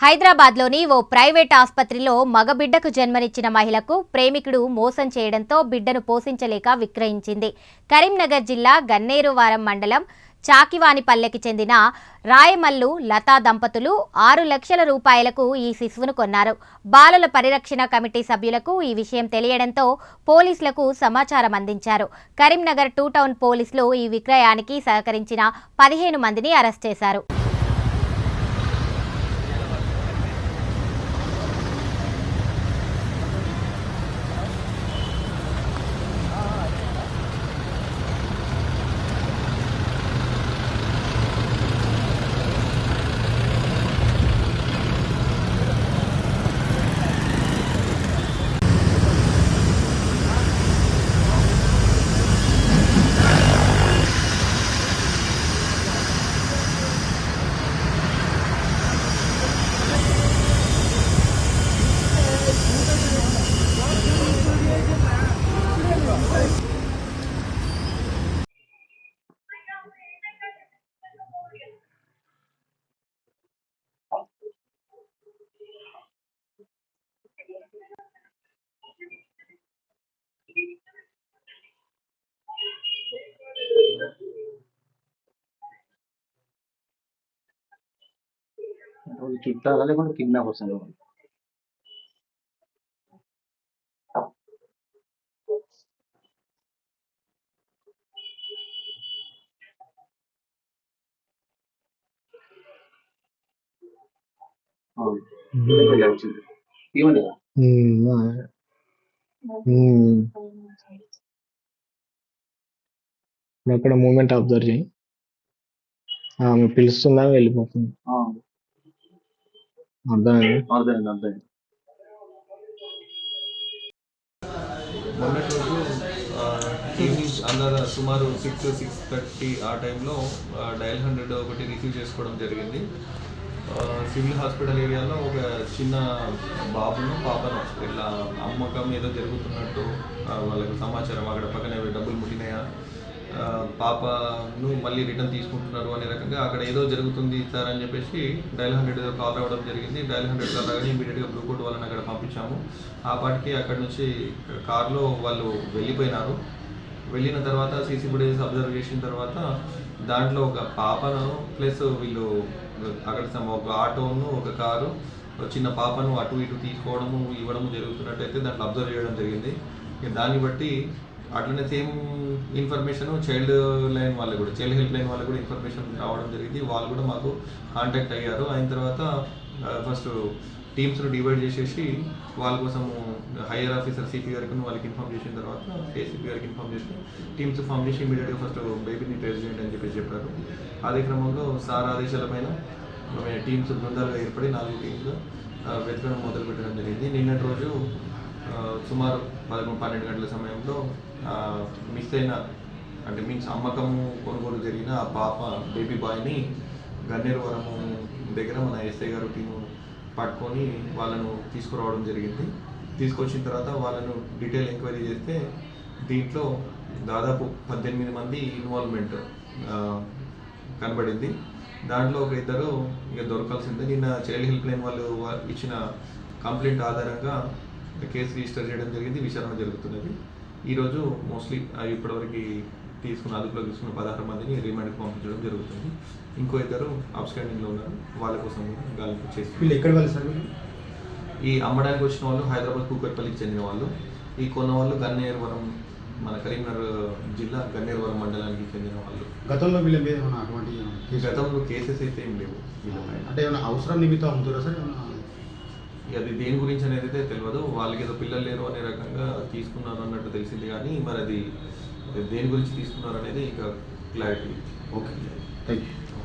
హైదరాబాద్లోని ఓ ప్రైవేట్ ఆసుపత్రిలో మగబిడ్డకు జన్మనిచ్చిన మహిళకు ప్రేమికుడు మోసం చేయడంతో బిడ్డను పోషించలేక విక్రయించింది. కరీంనగర్ జిల్లా గన్నేరువారం మండలం చాకివానిపల్లెకి చెందిన రాయమల్లు లతా దంపతులు ఆరు లక్షల రూపాయలకు ఈ శిశువును కొన్నారు. బాలల పరిరక్షణ కమిటీ సభ్యులకు ఈ విషయం తెలియడంతో పోలీసులకు సమాచారం అందించారు. కరీంనగర్ టూ టౌన్ పోలీసులు ఈ విక్రయానికి సహకరించిన పదిహేను మందిని అరెస్ట్ చేశారు వాళ్ళు చుట్టాలా లేకుంటే కిడ్నాప్ వస్తుంది ఏమండి అక్కడ మూమెంట్ అబ్జర్వ్ చేయి. ఆమె పిలుస్తుందా వెళ్ళిపోతుంది? అర్థమైంది? అర్థమైంది అర్థమైంది. మొన్నటి రోజు ఆ, ఈవినింగ్ అందర సుమారు సిక్స్ సిక్స్ థర్టీ ఆ టైంలో ఆ, డయల్ హండ్రెడ్ ఒకటి రిసీవ్ చేసుకోవడం జరిగింది. సివిల్ హాస్పిటల్ ఏరియాలో ఒక చిన్న బాబును పాపను ఇట్లా అమ్మకం ఏదో జరుగుతున్నట్టు వాళ్ళకి సమాచారం అక్కడ పక్కనే పాపను మళ్ళీ రిటర్న్ తీసుకుంటున్నారు అనే రకంగా అక్కడ ఏదో జరుగుతుంది సార్ అని చెప్పేసి డైల్ హండ్రెడ్ కాల్ రావడం జరిగింది. డైల్ హండ్రెడ్ కాల్ రాగానే ఇమీడియట్గా బ్లూ కోట్ వాళ్ళని అక్కడ పంపించాము. ఆ పాటికి అక్కడ నుంచి కార్లో వాళ్ళు వెళ్ళిపోయినారు. వెళ్ళిన తర్వాత సీసీ ఫుటేజెస్ అబ్జర్వ్ చేసిన తర్వాత దాంట్లో ఒక పాపను ప్లస్ వీళ్ళు అక్కడ ఒక ఆటోను ఒక కారు ఒక చిన్న పాపను అటు ఇటు తీసుకోవడము ఇవ్వడము జరుగుతున్నట్టయితే దాంట్లో అబ్జర్వ్ చేయడం జరిగింది. దాన్ని బట్టి అట్లనే సేమ్ ఇన్ఫర్మేషన్ చైల్డ్ లైన్ వాళ్ళు కూడా చైల్డ్ హెల్ప్ లైన్ వాళ్ళు కూడా ఇన్ఫర్మేషన్ రావడం జరిగింది. వాళ్ళు కూడా మాకు కాంటాక్ట్ అయ్యారు. అయిన తర్వాత ఫస్ట్ టీమ్స్ను డివైడ్ చేసేసి వాళ్ళ కోసము హైయర్ ఆఫీసర్ సిపి గారికి వాళ్ళకి ఇన్ఫామ్ చేసిన తర్వాత ఏసీపీ గారికి ఇన్ఫామ్ చేసి టీమ్స్ ఫామ్ చేసి ఇమీడియట్గా ఫస్ట్ బేబీని ట్రేస్ చేయండి అని చెప్పేసి చెప్పారు. అదే క్రమంలో సార్ ఆదేశాల పైన టీమ్స్ బృందాలుగా ఏర్పడి నాలుగు టీమ్స్ వెతకడం మొదలు పెట్టడం జరిగింది. నిన్నటి రోజు సుమారు పదకొండు పన్నెండు గంటల సమయంలో మిస్ అయిన అంటే మీన్స్ అమ్మకము కొనుగోలు జరిగిన ఆ పాప బేబీ బాయ్ని గన్నేరువరము దగ్గర మన ఎస్ఐ గారు టీము పట్టుకొని వాళ్ళను తీసుకురావడం జరిగింది. తీసుకొచ్చిన తర్వాత వాళ్ళను డీటెయిల్ ఎంక్వైరీ చేస్తే దీంట్లో దాదాపు పద్దెనిమిది మంది ఇన్వాల్వ్మెంట్ కనబడింది. దాంట్లో ఒక ఇద్దరు ఇక దొరకాల్సిందే. నిన్న చైల్డ్ హెల్ప్ లైన్ వాళ్ళు ఇచ్చిన కంప్లైంట్ ఆధారంగా కేసు రిజిస్టర్ చేయడం జరిగింది విచారణ జరుగుతున్నది. ఈరోజు మోస్ట్లీ ఇప్పటివరకు తీసుకున్న అదుపులో తీసుకున్న పదహారు మందిని రిమాండ్కి పంపించడం జరుగుతుంది. ఇంకో ఇద్దరు అబ్స్టాండింగ్లో ఉన్నారు. వాళ్ళ కోసం గాలింపు వీళ్ళు చేస్తున్నారు ఎక్కడ వాళ్ళు సార్ వీళ్ళు? ఈ అమ్మడానికి వచ్చిన వాళ్ళు హైదరాబాద్ కూకట్పల్లికి చెందిన వాళ్ళు. ఈ కొన్న వాళ్ళు గన్నేరువరం మన కరీంనగర్ జిల్లా గన్నేరువరం మండలానికి చెందిన వాళ్ళు. గతంలో వీళ్ళ మీద ఏమైనా అటువంటి గతంలో కేసెస్ అయితే ఏం లేవు అంటే ఏమైనా అవసరం నిమిత్తం అమ్ముతారా సార్? అది దేని గురించి అనేది అయితే తెలియదు వాళ్ళకి ఏదో పిల్లలు లేరు అనే రకంగా తీసుకున్నారు అన్నట్టు తెలిసింది కానీ మరి అది దేని గురించి తీసుకున్నారు అనేది ఇంకా క్లారిటీ ఓకే థ్యాంక్ యూ